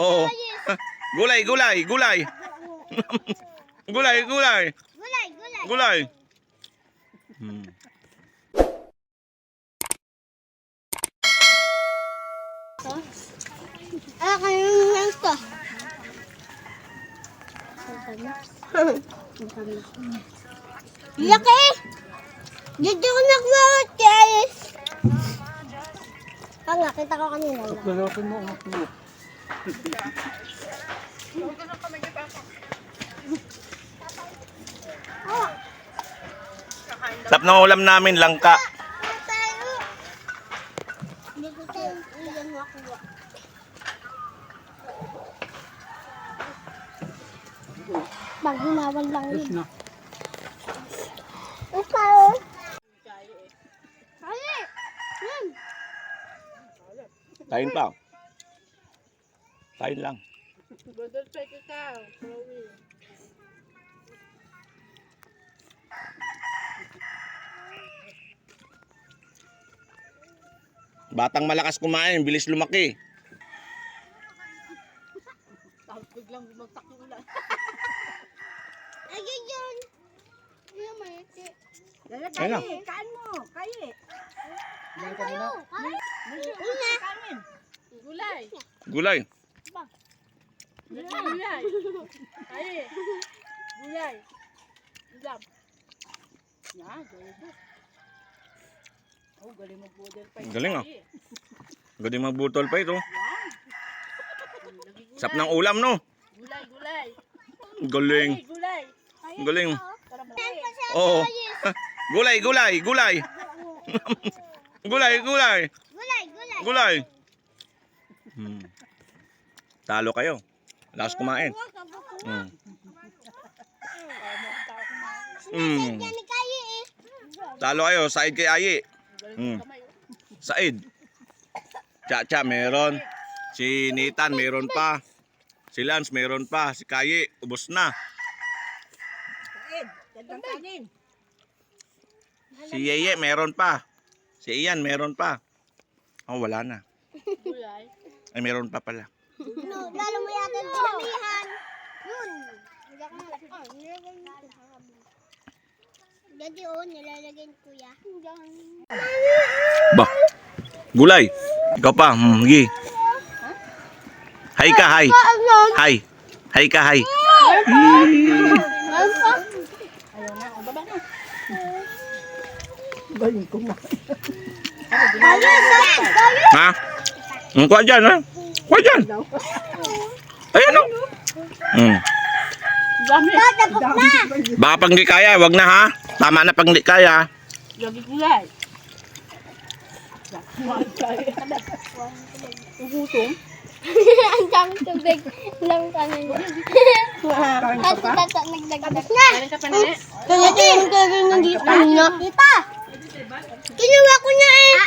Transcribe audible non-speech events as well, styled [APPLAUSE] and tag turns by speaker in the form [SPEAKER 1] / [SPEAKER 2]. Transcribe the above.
[SPEAKER 1] Oo. Gulay, gulay, [LAUGHS] gulay. [LAUGHS] gulay, gulay.
[SPEAKER 2] Gulay, gulay.
[SPEAKER 1] Gulay. Hmm.
[SPEAKER 2] Ah, kayong lang to. Laki! Dito ko nakuha guys. Ah, nga, kita ko kanina.
[SPEAKER 3] Lulutin mo, umak
[SPEAKER 1] Tap ng ulam namin, langka.
[SPEAKER 2] Ano tayo? Dito tayo iyan makuha. Bang hinawan lang
[SPEAKER 3] Yes
[SPEAKER 2] yun.
[SPEAKER 1] Kain pa. Kain lang.
[SPEAKER 4] Budol pa ikaw, Chloe.
[SPEAKER 1] Batang malakas kumain, bilis lumaki.
[SPEAKER 4] Tapos biglang bumagsak yung ulan. [LAUGHS]
[SPEAKER 2] Ayun yun! Ano may iti?
[SPEAKER 4] Lala,
[SPEAKER 1] Ayun na.
[SPEAKER 4] kain, kain mo, kain.
[SPEAKER 2] Ano tayo? Ay!
[SPEAKER 4] Una. Kain. Gulay.
[SPEAKER 1] Gulay.
[SPEAKER 4] Gulay. Gulay. Kain. Gulay. Ulam. Na, galing. Oh, galing mo budol pa.
[SPEAKER 1] Galing, ah. Galing magbutol pa ito.
[SPEAKER 4] Yan.
[SPEAKER 1] Sap ng ulam, no?
[SPEAKER 4] Gulay, gulay.
[SPEAKER 1] Galing.
[SPEAKER 4] Ay, gulay. Kain.
[SPEAKER 1] Galing. Oo. Gulay, gulay, gulay. [LAUGHS] gulay, gulay.
[SPEAKER 2] Gulay, gulay.
[SPEAKER 1] Gulay. Hmm. Talo kayo. Lakas kumain. Hmm. Hmm.
[SPEAKER 2] Kayi eh.
[SPEAKER 1] Talo kayo. Said kay Ayi. Hmm.
[SPEAKER 4] oh.
[SPEAKER 1] Said. Cha-cha meron. Si Nitan meron pa. Si Lance meron pa. Si Kayi, ubos na. Si Yeye meron pa. Si Ian meron pa. Oh, wala na. Ay, meron pa pala.
[SPEAKER 2] No, [LAUGHS] lalo mo yata dinamihan. Yun. Hindi ako oh, nilagay mo. Daddy, oh, nilalagay ni kuya.
[SPEAKER 1] Ba. Gulay. Ikaw pa. Hmm, gi. Hi ka.
[SPEAKER 2] Ano?
[SPEAKER 1] Hi. Hi ka,
[SPEAKER 2] pa?
[SPEAKER 4] Ayaw na. Ang baba na.
[SPEAKER 3] Kumain.
[SPEAKER 2] Ayun, ayun.
[SPEAKER 1] Ha? Hmm, kuha dyan, ha? Kuha dyan. Ayan, o.
[SPEAKER 4] Dami.
[SPEAKER 2] Tapos na.
[SPEAKER 1] Baka hindi kaya, wag na ha. Tama na pag hindi kaya.
[SPEAKER 4] Lagi gulay. Ugutom. [LAUGHS]
[SPEAKER 2] Ang dami tubig lang kami. At si tata nagdagdag. Na.
[SPEAKER 4] Kain ka pa na.
[SPEAKER 2] Kaya kaya nandito na. Tita! Kinuha ko na eh.